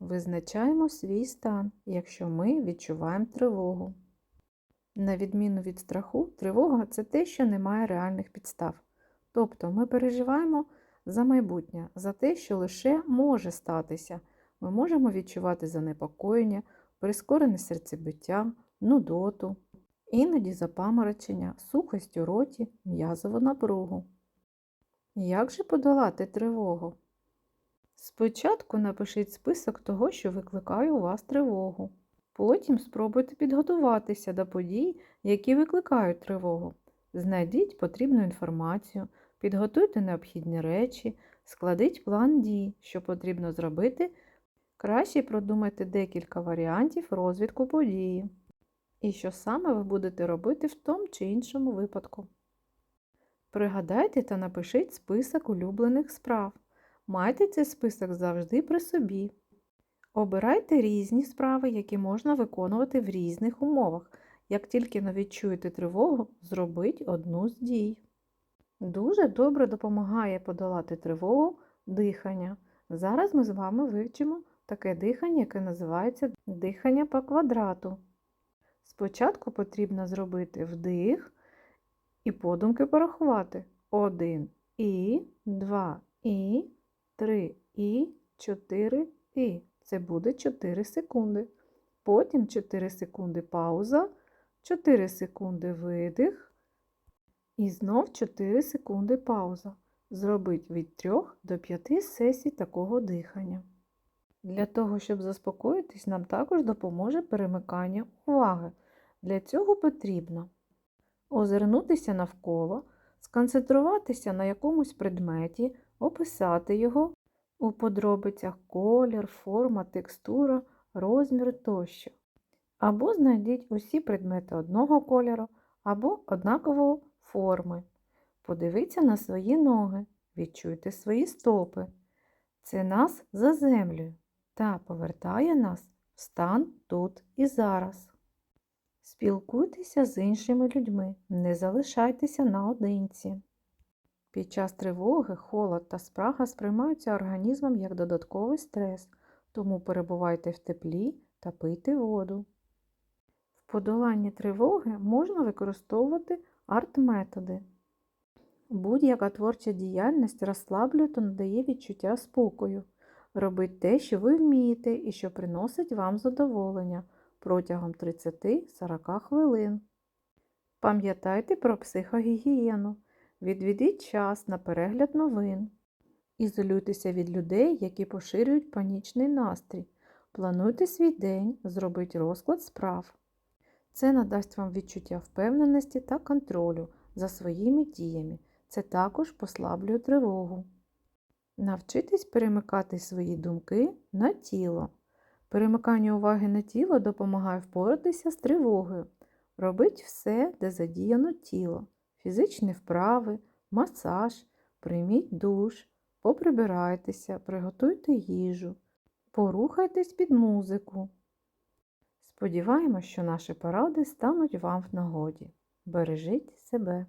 Визначаємо свій стан, якщо ми відчуваємо тривогу. На відміну від страху, тривога це те, що не має реальних підстав. Тобто ми переживаємо за майбутнє, за те, що лише може статися. Ми можемо відчувати занепокоєння, прискорене серцебиття, нудоту, іноді запаморочення, сухость у роті, м'язову напругу. Як же подолати тривогу? Спочатку напишіть список того, що викликає у вас тривогу. Потім спробуйте підготуватися до подій, які викликають тривогу. Знайдіть потрібну інформацію, підготуйте необхідні речі, складіть план дій, що потрібно зробити. Краще продумайте декілька варіантів розвитку події. І що саме ви будете робити в тому чи іншому випадку. Пригадайте та напишіть список улюблених справ. Майте цей список завжди при собі. Обирайте різні справи, які можна виконувати в різних умовах. Як тільки не відчуєте тривогу, зробіть одну з дій. Дуже добре допомагає подолати тривогу дихання. Зараз ми з вами вивчимо таке дихання, яке називається дихання по квадрату. Спочатку потрібно зробити вдих і подумки порахувати. Один і, два і, три і, чотири і. Це буде 4 секунди. Потім 4 секунди пауза, 4 секунди видих. І знов 4 секунди пауза. Зробіть від 3 до 5 сесій такого дихання. Для того, щоб заспокоїтись, нам також допоможе перемикання уваги. Для цього потрібно озирнутися навколо, сконцентруватися на якомусь предметі, описати його у подробицях колір, форма, текстура, розмір тощо. Або знайдіть усі предмети одного кольору, або однакової форми. Подивіться на свої ноги, відчуйте свої стопи. Це нас за землею та повертає нас в стан тут і зараз. Спілкуйтеся з іншими людьми, не залишайтеся наодинці. Під час тривоги, холод та спрага сприймаються організмом як додатковий стрес, тому перебувайте в теплі та пийте воду. В подоланні тривоги можна використовувати арт-методи. Будь-яка творча діяльність розслаблює та надає відчуття спокою. Робіть те, що ви вмієте і що приносить вам задоволення протягом 30-40 хвилин. Пам'ятайте про психогігієну. Відведіть час на перегляд новин. Ізолюйтеся від людей, які поширюють панічний настрій. Плануйте свій день, зробіть розклад справ. Це надасть вам відчуття впевненості та контролю за своїми діями. Це також послаблює тривогу. Навчитесь перемикати свої думки на тіло. Перемикання уваги на тіло допомагає впоратися з тривогою. Робіть все, де задіяно тіло фізичні вправи, масаж, прийміть душ, поприбирайтеся, приготуйте їжу, порухайтесь під музику. Сподіваємось, що наші поради стануть вам в нагоді. Бережіть себе!